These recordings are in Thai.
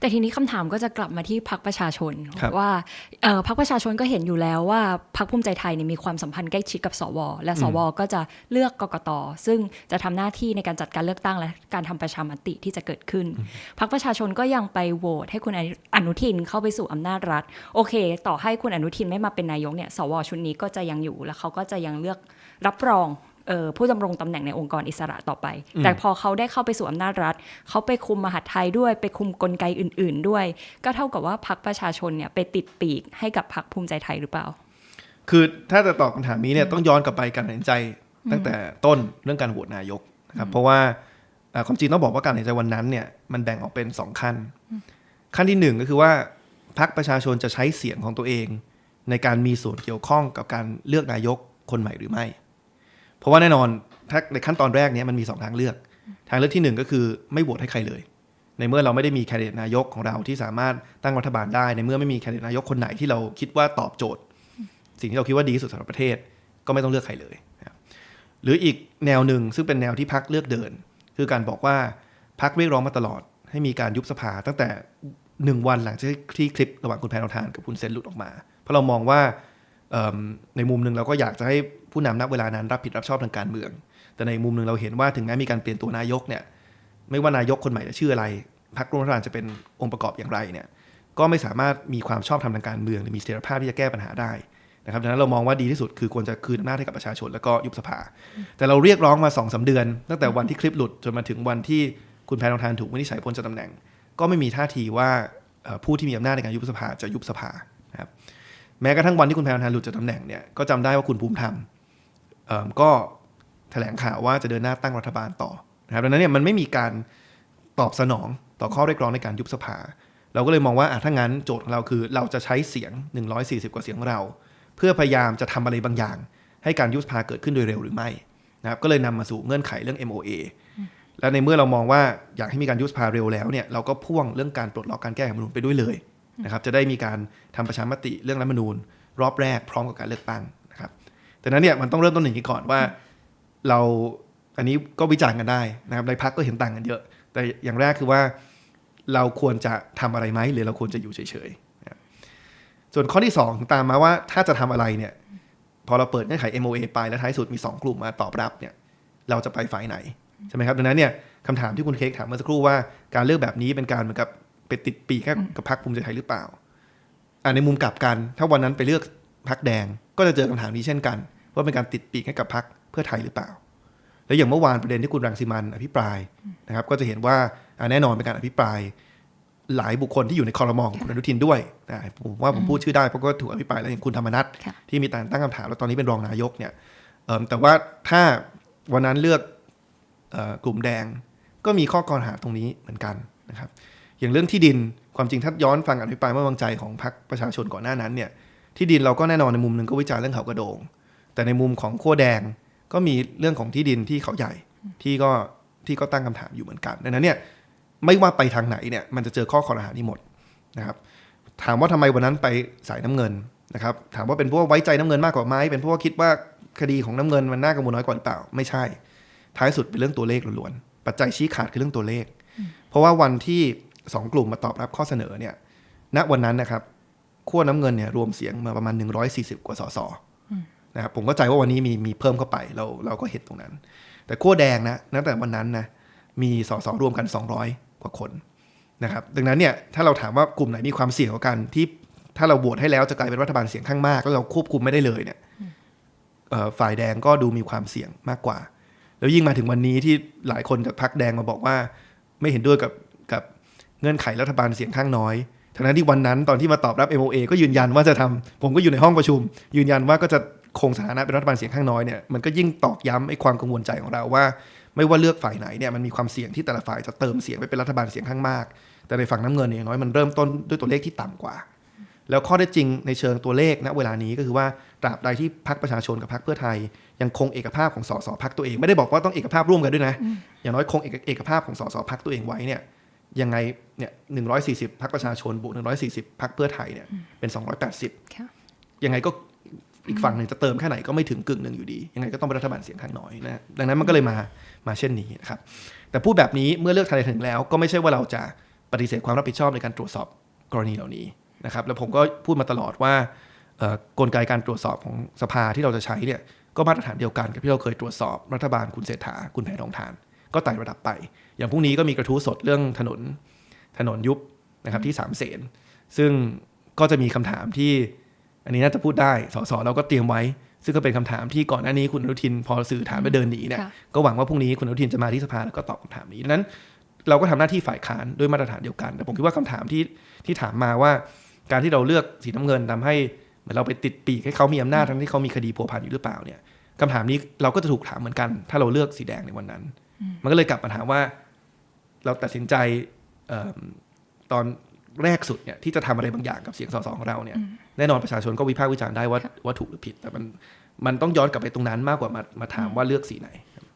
แต่ทีนี้คำถามก็จะกลับมาที่พักประชาชนครับว่าเอ่อพักประชาชนก็เห็นอยู่แล้วว่าพักภูมิใจไทยเนี่ยมีความสัมพันธ์ใกล้ชิดกับสว และสว ก็จะเลือกกกตซึ่งจะทำหน้าที่ในการจัดการเลือกตั้งและการทำประชามติที่จะเกิดขึ้น พักประชาชนก็ยังไปโหวตให้คุณอนุทินเข้าไปสู่อำนาจรัฐ โอเค ต่อให้คุณอนุทินไม่มาเป็นนายกเนี่ยสว ชุดนี้ก็จะยังอยู่แล้วเขาก็จะยังเลือกรับรองเอ่อ ผู้ดำรงตำแหน่งในองค์กรอิสระต่อไป แต่พอเขาได้เข้าไปสู่อำนาจรัฐ เขาไปคุมมหาดไทยด้วย ไปคุมกลไกอื่น ๆ ด้วย ก็เท่ากับว่าพักประชาชนเนี่ยไปติดปีกให้กับพักภูมิใจไทยหรือเปล่า คือถ้าจะตอบคำถามนี้เนี่ยต้องย้อนกลับไปการตัดสินใจตั้งแต่ต้นเรื่องการโหวตนายกนะครับเพราะว่าเอ่อความจริงต้องบอกว่าการตัดสินใจวันนั้นเนี่ยมันแบ่งออกเป็นสองขั้น ขั้นที่หนึ่งก็คือว่าพรรคประชาชนจะใช้เสียงของตัวเอง ในการมีส่วนเกี่ยวข้องกับการเลือกนายกคนใหม่หรือไม่ เพราะว่าแน่นอนถ้าในขั้นตอนแรกเนี้มันมีสองทางเลือก ทางเลือกที่หนึ่งก็คือไม่โหวตให้ใครเลย ในเมื่อเราไม่ได้มีแคนดิเดตนายกของเราที่สามารถตั้งรัฐบาลได้ ในเมื่อไม่มีแคนดิเดตนายกคนไหนที่เราคิดว่าตอบโจทย์ สิ่งที่เราคิดว่าดีที่สุดสำหรับประเทศก็ไม่ต้องเลือกใครเลย หรืออีกแนวหนึ่งซึ่งเป็นแนวที่พักเลือกเดิน คือการบอกว่าพักเรียกร้องมาตลอด ให้มีการยุบสภาตั้งแต่หนึ่งวันหลังจากที่คลิประหว่างคุณแพทองทานกับคุณเซนหลุดออกมา เพราะเรามองว่า ในมุมหนึ่งเราก็อยากจะให้ผู้นำนับเวลานั้นรับผิดรับชอบทางการเมือง แต่ในมุมหนึ่งเราเห็นว่าถึงแม้มีการเปลี่ยนตัวนายกเนี่ยไม่ว่านายกคนใหม่จะชื่ออะไรพรรคร่วมรัฐบาลจะเป็นองค์ประกอบอย่างไรเนี่ยก็ไม่สามารถมีความชอบธรรมทางการเมือง หรือมีเสถียรภาพที่จะแก้ปัญหาได้นะครับดังนั้นเรามองว่าดีที่สุดคือควรจะคืนอำนาจให้กับประชาชนแล้วก็ยุบสภา แต่เราเรียกร้องมา2อสเดือน ตั้งแต่วันที่คลิปหลุดจนมาถึงวันที่คุณแพทองทานถูกวินิจฉัยพ้นจากตำแหน่ง ก็ไม่มีท่าทีว่าผู้ที่มีอำนาจในการยุบสภาจะยุบสภา แม้กระทั่งวันที่คุณแพทองทานหลุดจากตำแหน่งเนี่ยก็จำได้ว่าคุณภูมิธรรมก็แถลงข่าวว่าจะเดินหน้าตั้งรัฐบาลต่อนะครับดังนั้นเนี่ยมันไม่มีการตอบสนองต่อข้อเรียกร้องในการยุบสภา เราก็เลยมองว่าอะถ้างั้นโจทย์ของเราคือ เราจะใช้เสียง 140 กว่าเสียงของเรา เพื่อพยายามจะทำอะไรบางอย่าง ให้การยุบสภาเกิดขึ้นโดยเร็วหรือไม่นะครับก็เลยนำมาสู่เงื่อนไขเรื่อง MOA และในเมื่อเรามองว่าอยากให้มีการยุบสภาเร็วแล้วเนี่ยเราก็พ่วงเรื่องการปลดล็อกการแก้รัฐธรรมนูญไปด้วยเลย นะครับจะได้มีการทำประชามติเรื่องรัฐมนูญ รอบแรกพร้อมกับการเลือกตั้งนะครับแต่นั้นเนี่ยมันต้องเริ่มต้นอย่างนี้ก่อนว่า เราอันนี้ก็วิจารณ์กันได้นะครับในพักก็เห็นต่างกันเยอะ แต่อย่างแรกคือว่าเราควรจะทำอะไรไหมหรือเราควรจะอยู่เฉยๆส่วนข้อที่สองตามมาว่าถ้าจะทำอะไรเนี่ยพอเราเปิดเงื่อนไข MOA ไปแล้วท้ายสุดมี 2 กลุ่มมาตอบรับเนี่ยเราจะไปฝ่ายไหนใช่ไหมครับดังนั้นเนี่ยคำถามที่คุณเค้กถามเมื่อสักครู่ว่าการเลือกแบบนี้เป็นการเหมือนกับ ไปติดปีกแค่กับพรรคภูมิใจไทยหรือเปล่าอ่าในมุมกลับกัน ถ้าวันนั้นไปเลือกพรรคแดง ก็จะเจอคำถามนี้เช่นกัน ว่าเป็นการติดปีกให้กับพรรคเพื่อไทยหรือเปล่า แล้วอย่างเมื่อวานประเด็นที่คุณรังสิมันอภิปรายนะครับ ก็จะเห็นว่าอ่าแน่นอนเป็นการอภิปรายหลายบุคคลที่อยู่ในคอรมอของคุณอนุทินด้วยนะผมว่าผมพูดชื่อได้เพราะก็ถูกอภิปรายแล้วอย่างคุณธรรมนัฐค่ะที่มีการตั้งคำถามแล้วตอนนี้เป็นรองนายกเนี่ยเอิ่มแต่ว่าถ้าวันนั้นเลือกเออกลุ่มแดงก็มีข้อกรหาตรงนี้เหมือนกันนะครับ อย่างเรื่องที่ดินความจริงถ้าย้อนฟังอภิปรายไม่วางใจของพรรคประชาชนก่อนหน้านั้นเนี่ยที่ดินเราก็แน่นอนในมุมหนึ่งก็วิจารณ์เรื่องเขากระโดง แต่ในมุมของขั้วแดงก็มีเรื่องของที่ดินที่เขาใหญ่ที่ก็ที่ก็ตั้งคำถามอยู่เหมือนกันดังนั้นเนี่ยไม่ว่าไปทางไหนเนี่ยมันจะเจอข้อคอรหานี้หมดนะครับถามว่าทำไมวันนั้นไปสายน้ำเงินนะครับถามว่าเป็นพว่าไว้ใจน้ำเงินมากกว่าไหมเป็นพว่าคิดว่าคดีของน้ำเงินมันน่ากังวลน้อยกว่าหรือเปล่า ไม่ใช่ ท้ายสุดเป็นเรื่องตัวเลขล้วนๆปัจจัยชี้ขาดคือเรื่องตัวเลข เพราะว่าวันที่ สองกลุ่มมาตอบรับข้อเสนอเนี่ย ณ วันนั้นนะครับขั้วน้ำเงินเนี่ยรวมเสียงมาประมาณ 140 กว่าสสนะครับผมเข้าใจว่าวันนี้มีมีเพิ่มเข้าไปเราเราก็เห็นตรงนั้น แต่ขั้วแดงนะตั้งแต่วันนั้นนะมีสสรวมกัน 200 กว่าคนนะครับดังนั้นเนี่ยถ้าเราถามว่ากลุ่มไหนมีความเสี่ยงกว่ากันที่ถ้าเราโหวตให้แล้วจะกลายเป็นรัฐบาลเสียงข้างมากแล้วเราควบคุมไม่ได้เลยเนี่ยฝ่ายแดงก็ดูมีความเสี่ยงมากกว่า แล้วยิ่งมาถึงวันนี้ที่หลายคนจากพรรคแดงมาบอกว่า ไม่เห็นด้วยกับ งื่อนไขรัฐบาลเสียงข้างน้อยทั้งนั้นที่วันนั้นตอนที่มาตอบรับ MOA ก็ยืนยันว่าจะทำผมก็อยู่ในห้องประชุม ยืนยันว่าก็จะคงสถานะเป็นรัฐบาลเสียงข้างน้อยเนี่ยมันก็ยิ่งตอกย้ำไอ้ความกังวลใจของเราว่า ไม่ว่าเลือกฝ่ายไหนเนี่ยมันมีความเสี่ยงที่แต่ละฝ่ายจะเติมเสียงไปเป็นรัฐบาลเสียงข้างมาก แต่ในฝั่งน้ำเงินเนี่ยอย่างน้อยมันเริ่มต้นด้วยตัวเลขที่ต่ำกว่า แล้วข้อได้จริงในเชิงตัวเลขณเวลานี้ก็คือว่าตราบใดที่พรรคประชาชนกับพรรคเพื่อไทย ยังคงเอกภาพของสสพรรคตัวเองไม่ได้บอกว่าต้องเอกภาพร่วมกันด้วยนะอย่างน้อยคงเอกเอกภาพของสสพรรคตัวเองไว้เนี่ย ยังไงเนี่ยหนึ่งร้อยสี่สิบพรรคประชาชนบวกหนึ่งร้อยสี่สิบพรรคเพื่อไทยเนี่ยเป็นสองร้อยแปดสิบค่ะยังไงก็อีกฝั่งหนึ่งจะเติมแค่ไหนก็ไม่ถึงกึ่งหนึ่งอยู่ดี ยังไงก็ต้องเป็นรัฐบาลเสียงข้างน้อยนะดังนั้นมันก็เลยมามาเช่นนี้นะครับแต่พูดแบบนี้เมื่อเลือกไทยถึงแล้ว ก็ไม่ใช่ว่าเราจะปฏิเสธความรับผิดชอบในการตรวจสอบกรณีเหล่านี้นะครับแล้วผมก็พูดมาตลอดว่าเอ่อกลไกการตรวจสอบของสภาที่เราจะใช้เนี่ยก็มาตรฐานเดียวกันกับที่เราเคยตรวจสอบรัฐบาลคุณเศรษฐาคุณแพทองทาน ก็ไต่ระดับไป อย่างพรุ่งนี้ก็มีกระทู้สดเรื่องถนนถนนยุบนะครับที่สามเสนซึ่งก็จะมีคำถามที่อันนี้น่าจะพูดได้สสเราก็เตรียมไว้ ซึ่งก็เป็นคำถามที่ก่อนหน้านี้คุณอนุทิน พอสื่อถามไปเดินหนีเนี่ยค่ะก็หวังว่าพรุ่งนี้คุณอนุทินจะมาที่สภาแล้วก็ตอบคำถามนี้ดังนั้น เราก็ทำหน้าที่ฝ่ายค้านด้วยมาตรฐานเดียวกัน แต่ผมคิดว่าคำถามที่ที่ถามมาว่า การที่เราเลือกสีน้ำเงินทำให้เหมือนเราไปติดปีกให้เขามีอำนาจทั้งที่เขามีคดีพัวพันอยู่หรือเปล่าเนี่ยคำถามนี้เราก็จะถูกถามเหมือนกัน ถ้าเราเลือกสีแดงในวันนั้น มันก็เลยกลับมาถามว่า เราตัดสินใจเอิ่มตอนแรกสุดเนี่ยที่จะทำอะไรบางอย่างกับเสียงสสของเราเนี่ยแน่นอนประชาชนก็วิพากษ์วิจารณ์ได้ว่าว่าถูกหรือผิด แต่มันมันต้องย้อนกลับไปตรงนั้นมากกว่ามามาถามว่าเลือกสีไหน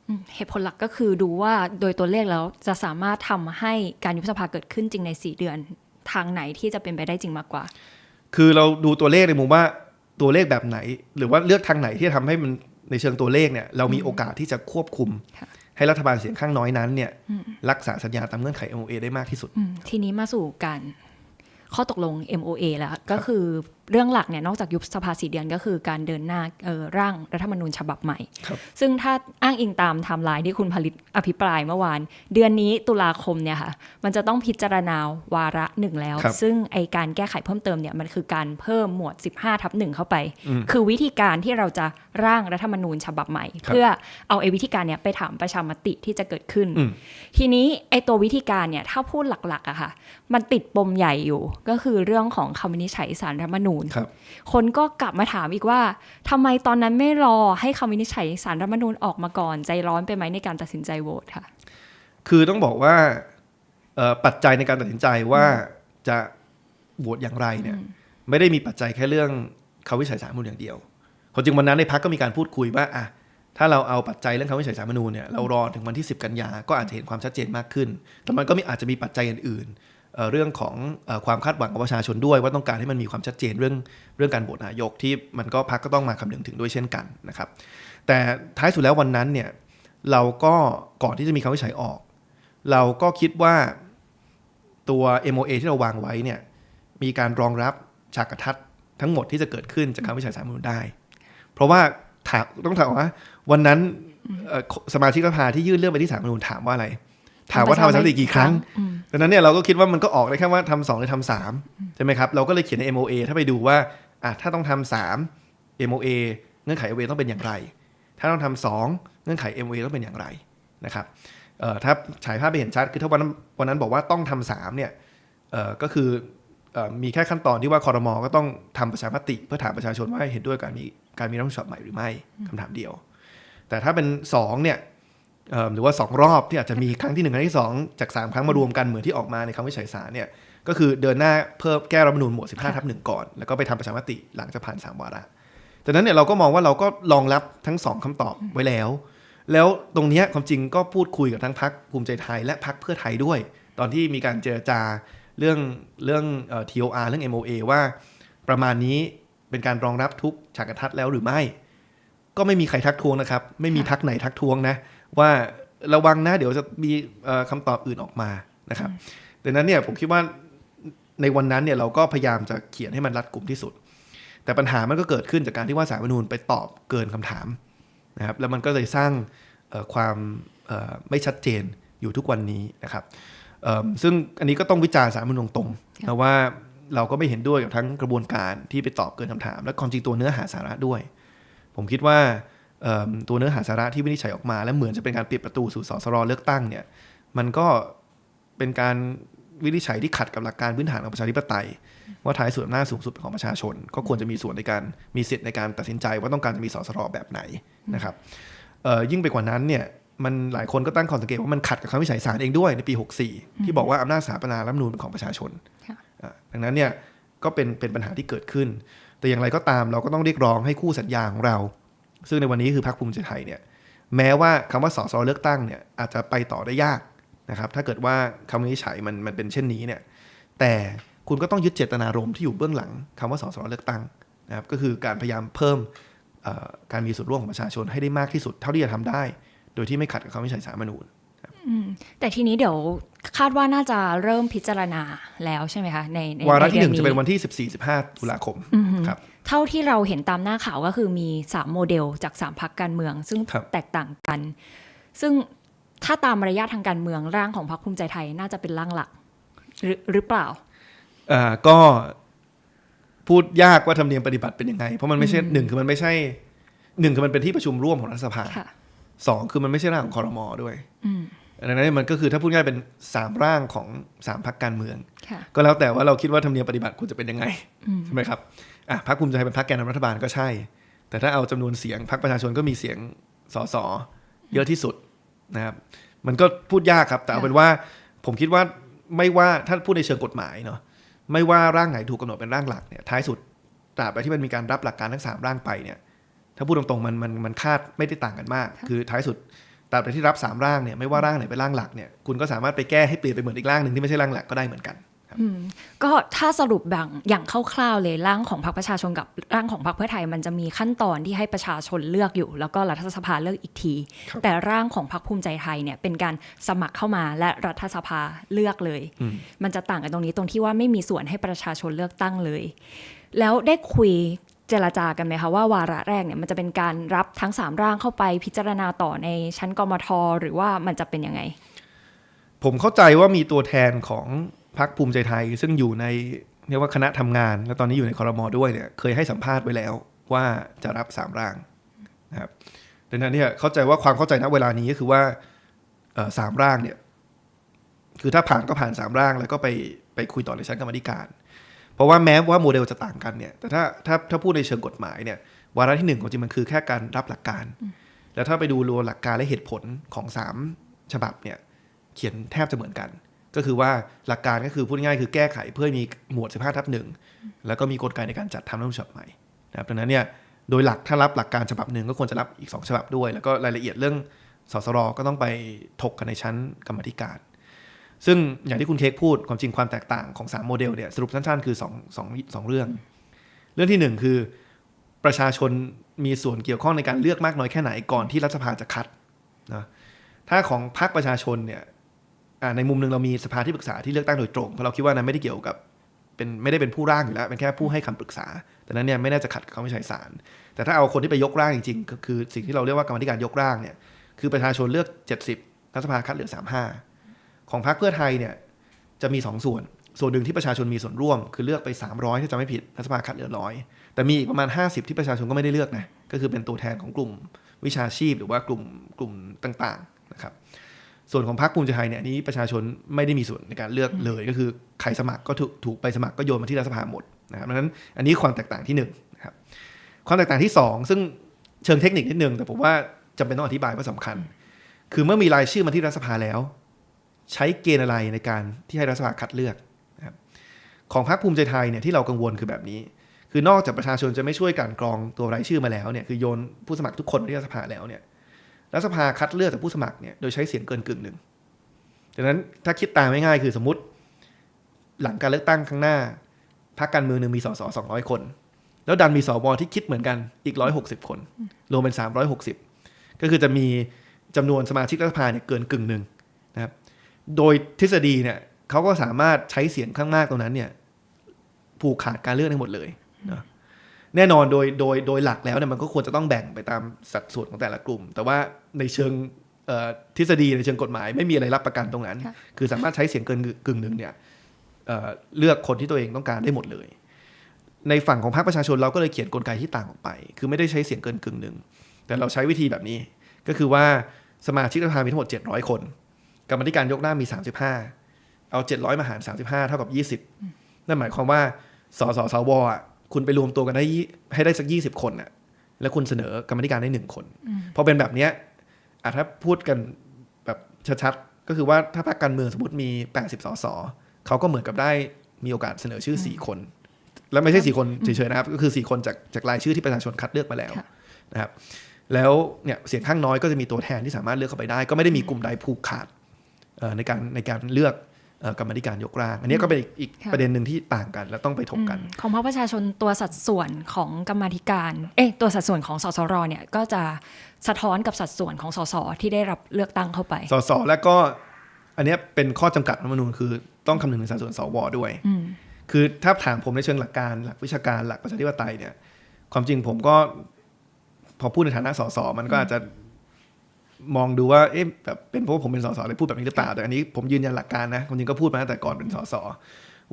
อืมเหตุผลหลักก็คือดูว่าโดยตัวเลขแล้วจะสามารถทำให้การยุบสภาเกิดขึ้นจริงใน 4 เดือน ทางไหนที่จะเป็นไปได้จริงมากกว่า คือเราดูตัวเลขในมุมว่าตัวเลขแบบไหน หรือว่าเลือกทางไหนที่จะทำให้มันในเชิงตัวเลขเนี่ยเรามีโอกาสที่จะควบคุมค่ะ ให้รัฐบาลเสียงข้างน้อยนั้นเนี่ยรักษาสัญญาตามเงื่อนไข MOA ได้มากที่สุดอืมทีนี้มาสู่การข้อตกลง MOA แล้วก็คือ เรื่องหลักเนี่ยนอกจากยุบสภาสีเดือนก็คือการเดินหน้าเอ่อร่างรัฐธรรมนูญฉบับใหม่ครับซึ่งถ้าอ้างอิงตามไทม์ไลน์ที่คุณผลิตอภิปรายเมื่อวาน เดือนนี้ตุลาคมเนี่ยค่ะมันจะต้องพิจารณาวาระหนึ่งแล้วครับซึ่งไอการแก้ไขเพิ่มเติมเนี่ยมันคือการเพิ่มหมวด 15ทับหนึ่งเข้าไปอืมคือวิธีการที่เราจะร่างรัฐธรรมนูญฉบับใหม่ครับเพื่อเอาไอ้วิธีการเนี่ยไปถามประชามติที่จะเกิดขึ้นอืมทีนี้ไอ้ตัววิธีการเนี่ยถ้าพูดหลักๆอะค่ะมันติดปมใหญ่อยู่ก็คือเรื่องของคำวินิจฉัยสารรัฐธรรมนูญครับคนก็กลับมาถามอีกว่าทำไมตอนนั้นไม่รอให้คำวินิจฉัยสารรัฐธรรมนูญออกมาก่อนใจร้อนไปไหมในการตัดสินใจโหวตค่ะ คือต้องบอกว่าเอ่อปัจจัยในการตัดสินใจว่าจะโหวตอย่างไรเนี่ย ไม่ได้มีปัจจัยแค่เรื่องคำวินิจฉัยสารรัฐธรรมนูญอย่างเดียวคนจริงวันนั้นในพักก็มีการพูดคุยว่าอะถ้าเราเอาปัจจัยเรื่องคำวินิจฉัยสารรัฐธรรมนูญเนี่ยเรารอถึงวันที่ 10 กันยาก็อาจจะเห็นความชัดเจนมากขึ้น แต่มันก็มีอาจจะมีปัจจัยอื่นๆ เรื่องของอความคาดหวังของประชาชนด้วย ว่าต้องการให้มันมีความชัดเจนเรื่องเรื่องการโหวตนายกที่มันก็พักก็ต้องมาคำนึงถึงด้วยเช่นกันนะครับ แต่ท้ายสุดแล้ววันนั้นเนี่ยเราก็ก่อนที่จะมีคำวิจัยออก เราก็คิดว่าตัว MOA ที่เราวางไว้เนี่ยมีการรองรับฉากกระทัดทั้งหมดที่จะเกิดขึ้นจากคำวิจัยสารรัฐธรรมนูญได้ เพราะว่าถามต้องถามว่าวันนั้นสมาชิกสภาที่ยื่นเรื่องไปที่สารรัฐธรรมนูญถามว่าอะไร ถามว่าทำประชามติกี่ครั้งอืมดังนั้นเนี่ยเราก็คิดว่ามันก็ออกได้แค่ว่าทำสองหรือทำสามใช่ไหมครับ เราก็เลยเขียนใน MOA ถ้าไปดูว่าอะถ้าต้องทำสาม MOA เงื่อนไข MOA ต้องเป็นอย่างไร ถ้าต้องทำสองเงื่อนไข MOA ต้องเป็นอย่างไรนะครับเอ่อถ้าฉายภาพไปเห็นชัดคือถ้าวันนั้นวันนั้นบอกว่าต้องทำสามเนี่ยเอ่อก็คือเอ่อมีแค่ขั้นตอนที่ว่าคอรมอก็ต้องทำประชามติ เพื่อถามประชาชนว่าเห็นด้วยกับการมีการมีรัฐธรรมนูญฉบับใหม่หรือไม่คำถามเดียว แต่ถ้าเป็นสองเนี่ยเอ่อ หรือว่า 2 รอบที่อาจจะมีครั้งที่ 1 ครั้งที่ 2 จาก 3 ครั้งมารวมกันเหมือนที่ออกมาในคำวิจัยศาลเนี่ยก็คือเดินหน้าเพิ่มแก้รัฐธรรมนูญหมวด 15ทับหนึ่งก่อน แล้วก็ไปทำประชามติหลังจะผ่าน 3 วาระจากนั้นเนี่ยเราก็มองว่าเราก็รองรับทั้ง 2คำตอบไว้แล้ว แล้วตรงนี้ความจริงก็พูดคุยกับทั้งพักภูมิใจไทยและพักเพื่อไทยด้วย ตอนที่มีการเจรจาเรื่องเรื่อง TOR เรื่อง MOA ว่าประมาณนี้เป็นการรองรับทุกฉากกระทัดแล้วหรือไม่ ก็ไม่มีใครทักท้วงนะครับ ไม่มีพักไหนทักท้วงนะ ว่าระวังนะเดี๋ยวจะมีเอ่อคำตอบอื่นออกมานะครับดังนั้นเนี่ยผมคิดว่าในวันนั้นเนี่ยเราก็พยายามจะเขียนให้มันรัดกลุ่มที่สุด แต่ปัญหามันก็เกิดขึ้นจากการที่ว่าสารรัฐธรรมนูญไปตอบเกินคำถามนะครับแล้วมันก็เลยสร้างเอ่อความเอ่อไม่ชัดเจนอยู่ทุกวันนี้นะครับเอิ่มซึ่งอันนี้ก็ต้องวิจารณ์สารรัฐธรรมนูญตรงๆนะว่าเราก็ไม่เห็นด้วยกับทั้งกระบวนการที่ไปตอบเกินคำถาม และความจริงตัวเนื้อหาสาระด้วย ผมคิดว่าเอิ่ม ตัวเนื้อหาสาระที่วินิจฉัยออกมา และเหมือนจะเป็นการปิดประตูสู่สสรเลือกตั้งเนี่ยมันก็เป็นการวินิจฉัยที่ขัดกับหลักการพื้นฐานของประชาธิปไตย ว่าท้ายส่วนหน้าจสูงสุดของประชาชน ก็ควรจะมีส่วนในการมีสิทธิ์ในการตัดสินใจว่าต้องการจะมีสสรแบบไหนนะครับเอ่อยิ่งไปกว่านั้นเนี่ยมันหลายคนก็ตั้งข้อสังเกตว่ามันขัดกับคำวินิจฉัยศาลเองด้วยในปี 64 ที่บอกว่าอำนาจสถาปนารัฐธรรมนูญเป็นของประชาชนค่ะอะดังนั้นเนี่ยก็เป็นเป็นปัญหาที่เกิดขึ้น แต่อย่างไรก็ตามเราก็ต้องเรียกร้องให้คู่สัญญาของเรา ซึ่งในวันนี้คือพรรคภูมิใจไทยเนี่ยแม้ว่าคำว่าสสเลือกตั้งเนี่ยอาจจะไปต่อได้ยากนะครับ ถ้าเกิดว่าคำวินิจฉัยมันมันเป็นเช่นนี้เนี่ยแต่คุณก็ต้องยึดเจตนารมณ์ที่อยู่เบื้องหลังคำว่าสสเลือกตั้งนะครับก็คือการพยายามเพิ่มเอ่อการมีส่วนร่วมของประชาชนให้ได้มากที่สุดเท่าที่จะทำได้ โดยที่ไม่ขัดกับคำวินิจฉัยสาลรฐธรรมนูญแต่ทีนี้เดี๋ยวคาดว่าน่าจะเริ่มพิจารณาแล้วใช่ไหมคะในในวาระที่หใดืนึ่งจะเป็นวันที่ 14-15 ตุลาคมครับ เท่าที่เราเห็นตามหน้าข่าวก็คือมี 3 โมเดลจาก 3พักการเมือง ซึ่งครับแตกต่างกัน ซึ่งถ้าตามมารยาททางการเมืองร่างของพรรคภูมิใจไทยน่าจะเป็นร่างหลักหรือหรือเปล่าอ่าก็พูดยากว่าธรรมเนียมปฏิบัติเป็นยังไง เพราะมันไม่ใช่หนึ่งคือมันไม่ใช่หนึ่งคือมันเป็นที่ประชุมร่วมของรัฐสภาค่ะสองคือมันไม่ใช่ร่างของคอรมอด้วยอืมดังนั้นมันก็คือถ้าพูดง่ายเป็นสามร่างของสามพักการเมืองค่ะก็แล้วแต่ว่าเราคิดว่าธรรมเนียมปฏิบัติควรจะเป็นยังไงใช่ไหมครับ อะพรรคภูมิใจไทยเป็นพรรคแกนนำรัฐบาลก็ใช่ แต่ถ้าเอาจำนวนเสียงพรรคประชาชนก็มีเสียงสสเยอะที่สุดนะครับ มันก็พูดยากครับ แต่เอาเป็นว่าผมคิดว่าไม่ว่าถ้าพูดในเชิงกฎหมายเนาะไม่ว่าร่างไหนถูกกำหนดเป็นร่างหลักเนี่ยท้ายสุดตราบใดที่มันมีการรับหลักการทั้งสามร่างไปเนี่ย ถ้าพูดตรงๆมันมันมันคาดไม่ได้ต่างกันมาก คือท้ายสุดตราบใดที่รับสามร่างเนี่ยไม่ว่าร่างไหนเป็นร่างหลักเนี่ยคุณก็สามารถไปแก้ให้เปลี่ยนไปเหมือนอีกร่างหนึ่งที่ไม่ใช่ร่างหลักก็ได้เหมือนกันอืม ก็ถ้าสรุปแบบอย่างคร่าวๆเลยร่างของพรรคประชาชนกับร่างของพรรคเพื่อไทย มันจะมีขั้นตอนที่ให้ประชาชนเลือกอยู่ แล้วก็รัฐสภาเลือกอีกทีครับแต่ร่างของพรรคภูมิใจไทยเนี่ยเป็นการสมัครเข้ามาและรัฐสภาเลือกเลยอืมมันจะต่างกันตรงนี้ตรงที่ว่าไม่มีส่วนให้ประชาชนเลือกตั้งเลย แล้วได้คุยเจรจากันไหมคะว่าวาระแรกเนี่ยมันจะเป็นการรับทั้งสามร่างเข้าไปพิจารณาต่อในชั้นกมทหรือว่ามันจะเป็นยังไง ผมเข้าใจว่ามีตัวแทนของ พรรคภูมิใจไทย ซึ่งอยู่ในเรียกว่าคณะทำงาน และตอนนี้อยู่ในคอรมอด้วยเนี่ยเคยให้สัมภาษณ์ไว้แล้วว่าจะรับสามร่างนะครับดังนั้นเนี่ยเข้าใจว่าความเข้าใจณเวลานี้ก็คือว่าสามร่างเนี่ยคือถ้าผ่านก็ผ่านสามร่าง แล้วก็ไปไปคุยต่อในชั้นกรรมธิการ เพราะว่าแม้ว่าโมเดลจะต่างกันเนี่ย แต่ถ้าถ้าถ้าพูดในเชิงกฎหมายเนี่ยวาระที่หนึ่งของจริงมันคือแค่การรับหลักการ แล้วถ้าไปดูรวมหลักการและเหตุผลของสามฉบับเนี่ยเขียนแทบจะเหมือนกัน ก็คือว่าหลักการก็คือพูดง่ายคือแก้ไขเพื่อให้มีหมวด 15ทับหนึ่งแล้วก็มีกลไกในการจัดทำรัฐมนูญฉบับใหม่นะครับดังนั้นเนี่ยโดยหลักถ้ารับหลักการฉบับหนึ่งก็ควรจะรับอีก 2 ฉบับด้วย แล้วก็รายละเอียดเรื่องสสรก็ต้องไปถกกันในชั้นกรรมธิการ ซึ่งอย่างที่คุณเค้กพูดความจริงความแตกต่างของ 3 โมเดลเนี่ยสรุปสั้นๆ คือ2งสองสองเรื่อง เรื่องที่ 1 คือประชาชนมีส่วนเกี่ยวข้องในการเลือกมากน้อยแค่ไหนก่อนที่รัฐสภาจะคัดนะถ้าของพรรคประชาชนเนี่ย ในมุมหนึ่งเรามีสภาที่ปรึกษาที่เลือกตั้งโดยตรงเพราะเราคิดว่านั้นไม่ได้เกี่ยวกับเป็นไม่ได้เป็นผู้ร่างอยู่แล้วเป็นแค่ผู้ให้คำปรึกษา แต่นั้นเนี่ยไม่น่าจะขัดกับคำวินิจฉัยศาลแต่ถ้าเอาคนที่ไปยกร่างจริงๆก็คือสิ่งที่เราเรียกว่ากรรมธิการยกร่างเนี่ยคือประชาชนเลือก 70รัฐสภาคัดเหลือ 35 ของพรรคเพื่อไทยเนี่ยจะมี 2 ส่วน ส่วนหนึ่งที่ประชาชนมีส่วนร่วม คือเลือกไป 300 ถ้าจำไม่ผิดรัฐสภาคัดเหลือร้อยแต่มีอีกประมาณ 50 ที่ประชาชนก็ไม่ได้เลือกนะก็คือเป็นตัวแทนของกลุ่มวิชาชีพหรือว่ากลุ่มกลุ่มต่างๆ ส่วนของพรรคภูมิใจไทยเนี่ยอันนี้ประชาชนไม่ได้มีส่วนในการเลือกเลยก็คือใครสมัครก็ถูกถูกไปสมัครก็โยนมาที่รัฐสภาหมดนะครับดังนั้นอันนี้ความแตกต่างที่หนึ่งนะครับความแตกต่างที่สองซึ่งเชิงเทคนิคนิดนึงแต่ผมว่าจำเป็นต้องอธิบายว่าสำคัญ คือเมื่อมีรายชื่อมาที่รัฐสภาแล้ว ใช้เกณฑ์อะไรในการที่ให้รัฐสภาคัดเลือกนะครับของพรรคภูมิใจไทยเนี่ยที่เรากังวลคือแบบนี้ คือนอกจากประชาชนจะไม่ช่วยการกรองตัวรายชื่อมาแล้วเนี่ยคือโยนผู้สมัครทุกคนมาที่รัฐสภาแล้วเนี่ย รัฐสภาคัดเลือกจากผู้สมัครเนี่ยโดยใช้เสียงเกินกึ่งหนึ่งดังนั้นถ้าคิดตามง่ายๆคือสมมติ หลังการเลือกตั้งข้างหน้าพรรคการเมืองหนึ่งมีสสสองร้อยคน แล้วดันมีสวที่คิดเหมือนกันอีกร้อยหกสิบคน รวมเป็นสามร้อยหกสิบก็คือจะมีจำนวนสมาชิกรัฐสภาเนี่ยเกินกึ่งหนึ่งนะครับ โดยทฤษฎีเนี่ยเขาก็สามารถใช้เสียงข้างมากตรงนั้นเนี่ยผูกขาดการเลือกได้หมดเลยนะ แน่นอนโดยโดยโดยหลักแล้วเนี่ยมันก็ควรจะต้องแบ่งไปตามสัดส่วนของแต่ละกลุ่ม แต่ว่าในเชิงเอ่อทฤษฎีในเชิงกฎหมาย ไม่มีอะไรรับประกันตรงนั้นค่ะคือสามารถใช้เสียงเกินกึ่งหนึ่งเนี่ยเอ่อเลือกคนที่ตัวเองต้องการได้หมดเลย ในฝั่งของพรรคประชาชนเราก็เลยเขียนกลไกที่ต่างออกไป คือไม่ได้ใช้เสียงเกินกึ่งหนึ่งแต่เราใช้วิธีแบบนี้ก็คือว่าสมาชิกรัฐสภามีทั้งหมด 700 คน กรรมาธิการยกหน้ามี 35 เอา 700 มาหาร 35 เท่ากับ 20 นั่นหมายความว่าสสสวอะ คุณไปรวมตัวกันได้ยี่ให้ได้สัก20คนน่ะ แล้วคุณเสนอกรรมาธิการได้หนึ่งคนพอเป็นแบบเนี้ยอะถ้าพูดกันแบบชัดๆก็คือว่าถ้าพรรคการเมืองสมมติมี80สสเขาก็เหมือนกับได้มีโอกาสเสนอชื่อ4คน แล้วไม่ใช่4คนเฉยๆนะครับ ก็คือ4คนจากจากรายชื่อที่ประชาชนคัดเลือกมาแล้วค่ะนะครับ แล้วเนี่ยเสียงข้างน้อยก็จะมีตัวแทนที่สามารถเลือกเข้าไปได้ ก็ไม่ได้มีกลุ่มใดผูกขาดเอ่อในการในการเลือกเอ่อ กรรมาธิการยกร่าง อันนี้ก็เป็นอีกอีกค่ะประเด็นหนึ่งที่ต่างกัน และต้องไปถกกันอืมของพรรคประชาชนตัวสัดส่วนของกรรมาธิการ เอ๊ะตัวสัดส่วนของสสรเนี่ยก็จะสะท้อนกับสัดส่วนของสสที่ได้รับเลือกตั้งเข้าไป สสแล้วก็อันเนี้ยเป็นข้อจำกัดรัฐธรรมนูญคือต้องคำนึงถึงสัดส่วนสวด้วยอืมคือถ้าถามผมในเชิงหลักการหลักวิชาการหลักประชาธิปไตยเนี่ย ความจริงผมก็พอพูดในฐานะสสมันก็อาจจะ มองดูว่าเอ๊ะแบบเป็นเพราะว่าผมเป็นสสเลยพูดแบบนี้หรือเปล่าแต่อันนี้ผมยืนยันหลักการนะความจริงก็พูดมาตั้งแต่ก่อนเป็นสส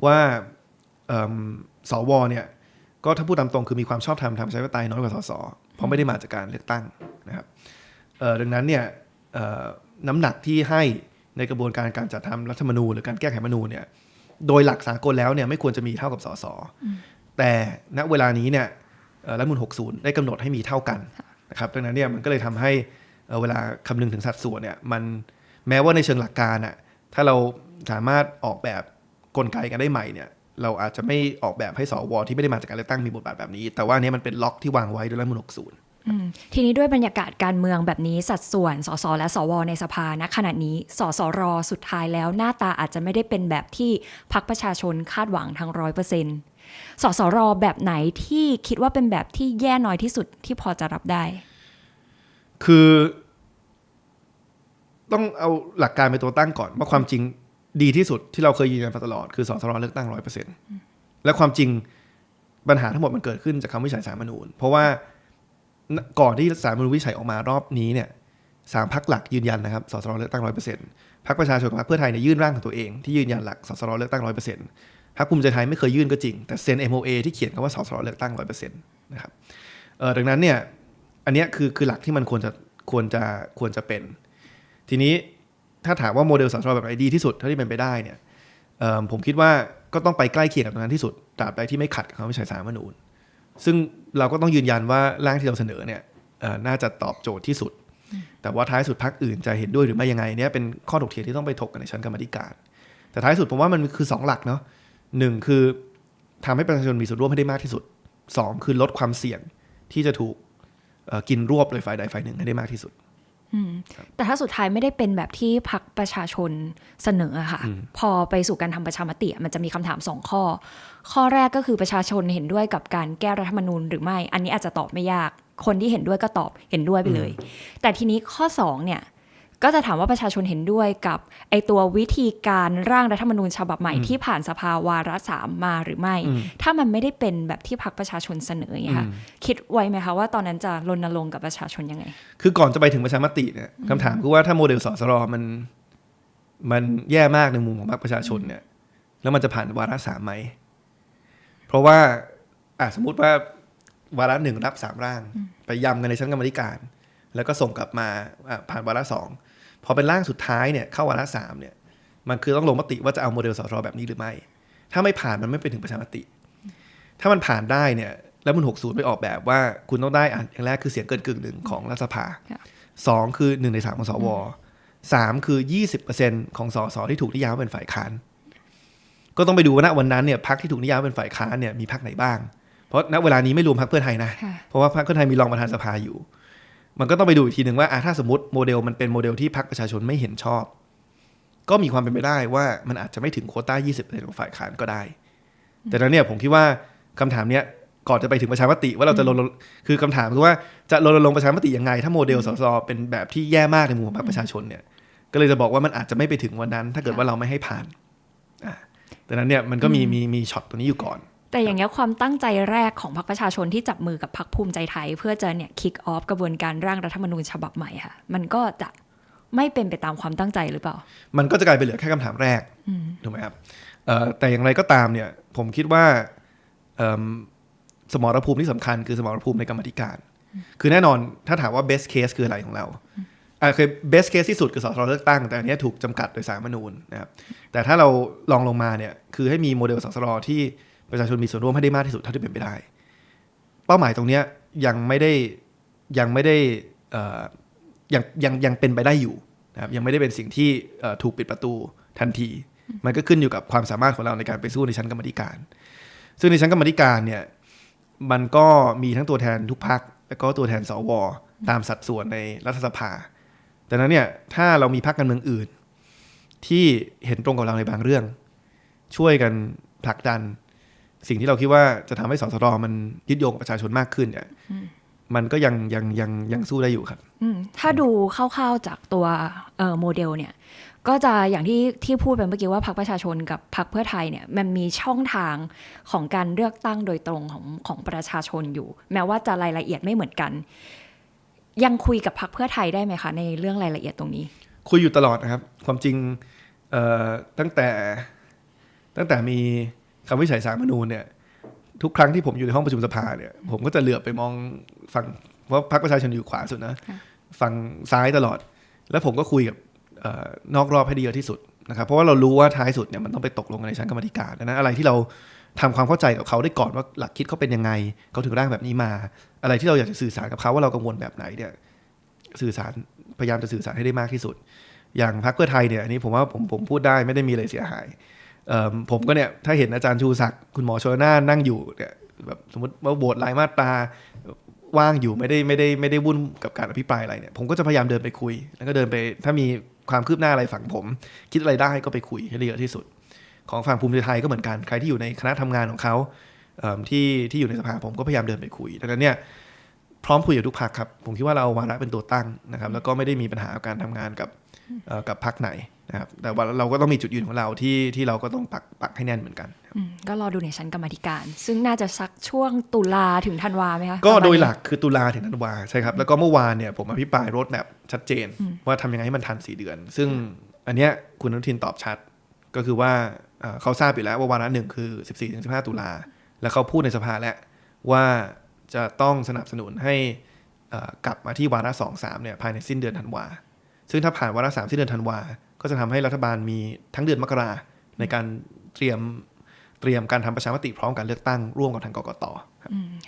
ว่าสวเนี่ยก็ถ้าพูดตามตรงคือมีความชอบธรรมทางประชาธิปไตยน้อยกว่าสสเพราะไม่ได้มาจากการเลือกตั้งนะครับดังนั้นเนี่ยน้ำหนักที่ให้ในกระบวนการการจัดทำรัฐธรรมนูญหรือการแก้ไขมนูญเนี่ยโดยหลักสากลแล้วเนี่ยไม่ควรจะมีเท่ากับสสแต่ณเวลานี้เนี่ยรัฐธรรมนูญ60 ได้กำหนดให้มีเท่ากันนะครับดังนั้นเนี่ยมันก็เลยทำให้ เเวลาคำนึงถึงสัดส่วนเนี่ยมันแม้ว่าในเชิงหลักการอะถ้าเราสามารถออกแบบกลไกกันได้ใหม่เนี่ยเราอาจจะไม่ออกแบบให้สวที่ไม่ได้มาจากการเลือกตั้งมีบทบาทแบบนี้ แต่ว่านี้มันเป็นล็อกที่วางไว้โดยรัฐธรรมนูญ60ทีนี้ด้วยบรรยากาศการเมืองแบบนี้สัดส่วนสสและสวในสภาณขณะนี้สสรสุดท้ายแล้วหน้าตาอาจจะไม่ได้เป็นแบบที่พักประชาชนคาดหวังทั้งร้อยเปอร์เซ็นต์สสรแบบไหนที่คิดว่าเป็นแบบที่แย่น้อยที่สุดที่พอจะรับได้ คือ ต้องเอาหลักการเป็นตัวตั้งก่อนว่าความจริงดีที่สุดที่เราเคยยืนยันมาตลอดคือสสรเลือกตั้งร้อยเปอร์เซ็นต์และความจริงปัญหาทั้งหมดมันเกิดขึ้นจากคำวิจัยสารมนูญ เพราะว่าก่อนที่สารมนูญวิจัยออกมารอบนี้เนี่ยสามพักหลักยืนยันนะครับสสรเลือกตั้งร้อยเปอร์เซ็นต์พักประชาชนกับพรรคเพื่อไทยเนี่ยยื่นร่างของตัวเองที่ยืนยันหลักสสรเลือกตั้งร้อยเปอร์เซ็นต์พรรคภูมิใจไทยไม่เคยยื่นก็จริงแต่เซ็น MOA ที่เขียนคำว่าสสรเลือกตั้งร้อยเปอร์เซ็นต์นะครับเออดังนั้นเนี่ย อันนี้คือคือหลักที่มันควรจะควรจะควรจะเป็น ทีนี้ถ้าถามว่าโมเดลสสรแบบไหนดีที่สุดเท่าที่เป็นไปได้เนี่ยผมคิดว่าก็ต้องไปใกล้เคียงกับตรงนั้นที่สุดตราบใดที่ไม่ขัดกับคำวิจัยสารมนูญซึ่งเราก็ต้องยืนยันว่าร่างที่เราเสนอเนี่ยน่าจะตอบโจทย์ที่สุด แต่ว่าท้ายสุดพักอื่นจะเห็นด้วยหรือไม่ยังไงเนี่ยเป็นข้อถกเถียงที่ต้องไปถกกันในชั้นกรรมธิการ แต่ท้ายสุดผมว่ามันคือสองหลักเนาะหนึ่งคือทำให้ประชาชนมีส่วนร่วมให้ได้มากที่สุดสองคือลดความเสี่ยงที่จะถูก กินรวบโดยฝ่ายใดฝ่ายหนึ่งให้ได้มากที่สุดอืมแต่ถ้าสุดท้ายไม่ได้เป็นแบบที่พักประชาชนเสนออะค่ะ พอไปสู่การทำประชามติอะมันจะมีคำถามสองข้อ ข้อแรกก็คือประชาชนเห็นด้วยกับการแก้รัฐธรรมนูญหรือไม่ อันนี้อาจจะตอบไม่ยาก คนที่เห็นด้วยก็ตอบเห็นด้วยไปเลย แต่ทีนี้ข้อสองเนี่ย ก็จะถามว่าประชาชนเห็นด้วยกับไอตัววิธีการร่างรัฐธรรมนูญฉบับใหม่ที่ผ่านสภาวาระสามมาหรือไม่อืมถ้ามันไม่ได้เป็นแบบที่พักประชาชนเสนออย่างเงี้ยค่ะคิดไว้ไหมคะว่าตอนนั้นจะรณรงค์กับประชาชนยังไง คือก่อนจะไปถึงประชามติเนี่ยคำถามคือว่าถ้าโมเดลสสรมันมันแย่มากในมุมของพรรคประชาชนเนี่ย แล้วมันจะผ่านวาระสามไหม เพราะว่าอะสมมุติว่าวาระหนึ่งรับสามร่าง ไปยำกันในชั้นกรรมาธิการ แล้วก็ส่งกลับมาอะผ่านวาระสอง พอเป็นร่างสุดท้ายเนี่ยเข้าวาระสามเนี่ยมันคือต้องลงมติว่าจะเอาโมเดลสสรแบบนี้หรือไม่ ถ้าไม่ผ่านมันไม่ไปถึงประชามติ ถ้ามันผ่านได้เนี่ยแล้วมันหกศูนย์ไปออกแบบว่าคุณต้องได้อ่านอย่างแรกคือเสียงเกินกึ่งหนึ่งของรัฐสภาค่ะสองคือหนึ่งในสามของสวสามคือยี่สิบเปอร์เซ็นของสสที่ถูกนิยามว่าเป็นฝ่ายค้าน ก็ต้องไปดูว่าณวันนั้นเนี่ยพักที่ถูกนิยามว่าเป็นฝ่ายค้านเนี่ยมีพักไหนบ้าง เพราะณเวลานี้ไม่รวมพักเพื่อไทยนะค่ะเพราะว่าพรรคเพื่อไทยมีรองประธานสภาอยู่ มันก็ต้องไปดูอีกทีหนึ่งว่าอะถ้าสมมติโมเดลมันเป็นโมเดลที่พรรคประชาชนไม่เห็นชอบ ก็มีความเป็นไปได้ว่ามันอาจจะไม่ถึงโควต้า 20%ของฝ่ายค้านก็ได้ แต่แล้วเนี่ยผมคิดว่าคำถามเนี้ยก่อนจะไปถึงประชามติว่าเราจะรณรงค์คือคำถามคือว่าจะรณรงค์ประชามติยังไง ถ้าโมเดลสสเป็นแบบที่แย่มากในมุมของพรรคประชาชนเนี่ย ก็เลยจะบอกว่ามันอาจจะไม่ไปถึงวันนั้น ถ้าเกิดว่าเราไม่ให้ผ่านอะแต่นั้นเนี่ยมันก็มีมีมีช็อตตัวนี้อยู่ก่อน แต่อย่างเงี้ยความตั้งใจแรกของพรรคประชาชนที่จับมือกับพรรคภูมิใจไทย เพื่อจะเนี่ยคิกออฟกระบวนการร่างรัฐธรรมนูญฉบับใหม่ค่ะ มันก็จะไม่เป็นไปตามความตั้งใจหรือเปล่า มันก็จะกลายเป็นเหลือแค่คำถามแรกถูกไหมครับเอ่อแต่อย่างไรก็ตามเนี่ยผมคิดว่าเอิ่มสมรภูมิที่สำคัญคือสมรภูมิในกรรมาธิการ คือแน่นอนถ้าถามว่า best case คืออะไรของเราอ่าเคย best case ที่สุดคือสสรเลือกตั้ง แต่อันเนี้ยถูกจำกัดโดยสารรฐธรรมนูญนะครับแต่ถ้าเราลองลงมาเนี่ยคือให้มีโมเดลสสรที่ ประชาชนมีส่วนร่วมให้ได้มากที่สุดเท่าที่เป็นไปได้ เป้าหมายตรงนี้ยังไม่ได้ยังไม่ได้ยังยังยังเป็นไปได้อยู่นะครับยังไม่ได้เป็นสิ่งที่ถูกปิดประตูทันที มันก็ขึ้นอยู่กับความสามารถของเราในการไปสู้ในชั้นกรรมธิการ ซึ่งในชั้นกรรมธิการเนี่ยมันก็มีทั้งตัวแทนทุกพักแล้วก็ตัวแทนสวตามสัดส่วนในรัฐสภาดังนั้นเนี่ยถ้าเรามีพักการเมืองอื่น ที่เห็นตรงกับเราในบางเรื่อง ช่วยกันผลักดัน สิ่งที่เราคิดว่าจะทำให้สสรมันยึดโยงกับประชาชนมากขึ้นเนี่ยมันก็ยังยังยังยังสู้ได้อยู่ครับอืมถ้าดูคร่าวๆจากตัวเอ่อโมเดลเนี่ย ก็จะอย่างที่ที่พูดไปเมื่อกี้ว่าพรรคประชาชนกับพรรคเพื่อไทยเนี่ยมันมีช่องทางของการเลือกตั้งโดยตรงของของประชาชนอยู่ แม้ว่าจะรายละเอียดไม่เหมือนกัน ยังคุยกับพรรคเพื่อไทยได้ไหมคะ ในเรื่องรายละเอียดตรงนี้ คุยอยู่ตลอดนะครับ ความจริงเอ่อตั้งแต่ตั้งแต่มี คำวินิจฉัยสารรฐธรรมนูญเนี่ยทุกครั้งที่ผมอยู่ในห้องประชุมสภาเนี่ยผมก็จะเหลือบไปมองฝั่งเพราะพรรคประชาชนอยู่ขวาสุดนะค่ะฝั่งซ้ายตลอด แล้วผมก็คุยกับเอ่อนอกรอบให้ดีเยอะที่สุดนะครับเพราะว่าเรารู้ว่าท้ายสุดเนี่ยมันต้องไปตกลงกันในชั้นกรรมาธิการดังนั้นอะไรที่เราทำความเข้าใจกับเขาได้ก่อนว่าหลักคิดเขาเป็นยังไงเขาถึงร่างแบบนี้มา อะไรที่เราอยากจะสื่อสารกับเขาว่าเรากังวลแบบไหนเนี่ยสื่อสารพยายามจะสื่อสารให้ได้มากที่สุด อย่างพรรคเพื่อไทยเนี่ยอันนี้ผมว่าผมผมพูดได้ไม่ได้มีอะไรเสียหายเอิ่ม ผมก็เนี่ยถ้าเห็นอาจารย์ชูศักดิ์คุณหมอชลนานนั่งอยู่เนี่ยแบบสมมติว่าโหวตรายมาตราว่างอยู่ไม่ได้ไม่ได้ไม่ได้วุ่นกับการอภิปรายอะไรเนี่ยผมก็จะพยายามเดินไปคุย แล้วก็เดินไปถ้ามีความคืบหน้าอะไรฝั่งผม คิดอะไรได้ก็ไปคุยให้เยอะที่สุด ของฝั่งภูมิใจไทยก็เหมือนกันใครที่อยู่ในคณะทำงานของเขาเที่ที่อยู่ในสภาผมก็พยายามเดินไปคุยดังนั้นเนี่ยพร้อมคุยกับทุกพักครับ ผมคิดว่าเราวาระเป็นตัวตั้งนะครับ แล้วก็ไม่ได้มีปัญหาการทำงานกับกับพักไหน นะครับแต่ว่าเราก็ต้องมีจุดยืนของเราที่ที่เราก็ต้องปักปักให้แน่นเหมือนกันอืมก็รอดูในชั้นกรรมาธิการ ซึ่งน่าจะสักช่วงตุลาถึงธันวาไหมคะก็ประมาณโดยนี้หลักคือตุลาถึงธันวาใช่ครับ แล้วก็เมื่อวานเนี่ยผมอภิปรายรถแมพชัดเจน ว่าทำยังไงให้มันทัน4เดือน ซึ่งอันเนี้ยคุณอนุทินตอบชัด ก็คือว่าเอ่อเขาทราบอยู่แล้วว่าวาระหนึ่งคือ 14-15 ตุลาแล้วเขาพูดในสภาแล้วว่าจะต้องสนับสนุนให้เอ่อกลับมาที่วาระสองสามเนี่ยภายในสิ้นเดือนธันวาซึ่งถ้าผ่านวาระสามสิ้นเดือนธันวา ก็จะทำให้รัฐบาลมีทั้งเดือนมกราในการเตรียมเตรียมการทำประชามติพร้อมการเลือกตั้งร่วมกับทางกกตครับ